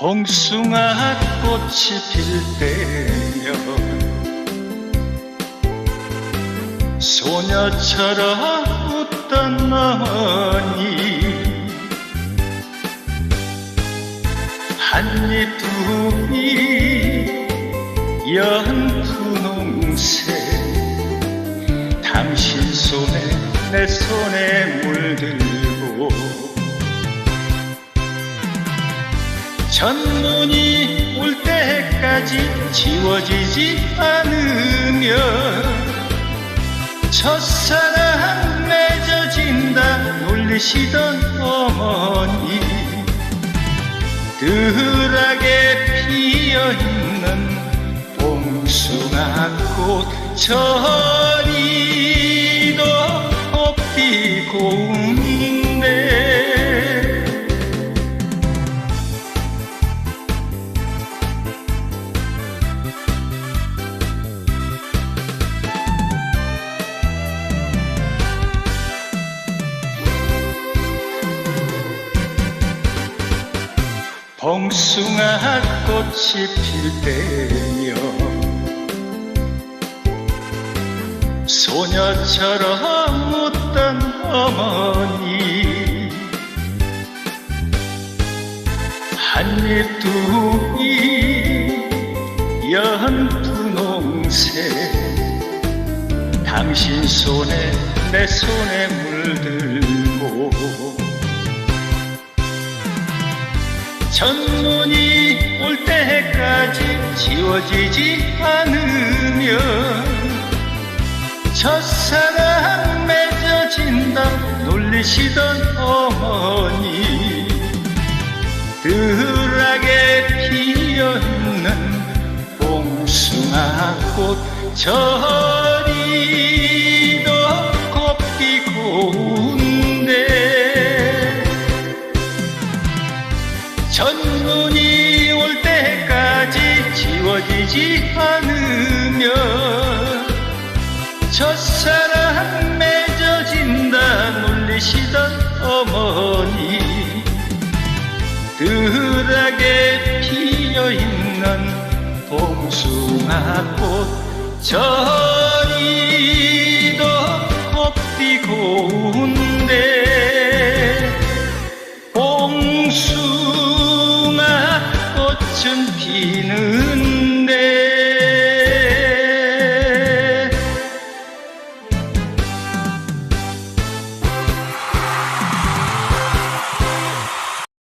봉숭아 꽃이 필 때면 소녀처럼 웃던 너니 한입 두입 연 분홍색 당신 손에 내 손에 물들고 전문이 올 때까지 지워지지 않으면 첫사랑 맺어진다 놀리시던 어머니. 덜하게 피어있는 봉숭아꽃 저리 봉숭아 꽃이 필 때면 소녀처럼 웃던 어머니 한입 두입 연 분홍색 당신 손에 내 손에 물들고 전문이 올 때까지 지워지지 않으면 첫사랑 맺어진다 놀리시던 어머니 덜하게 피어있는 봉숭아꽃 저리 전문이 올 때까지 지워지지 않으면 첫사랑 맺어진다 놀리시던 어머니. 덜하게 피어있는 봉숭아꽃 저리도 곱디고 운데 春天。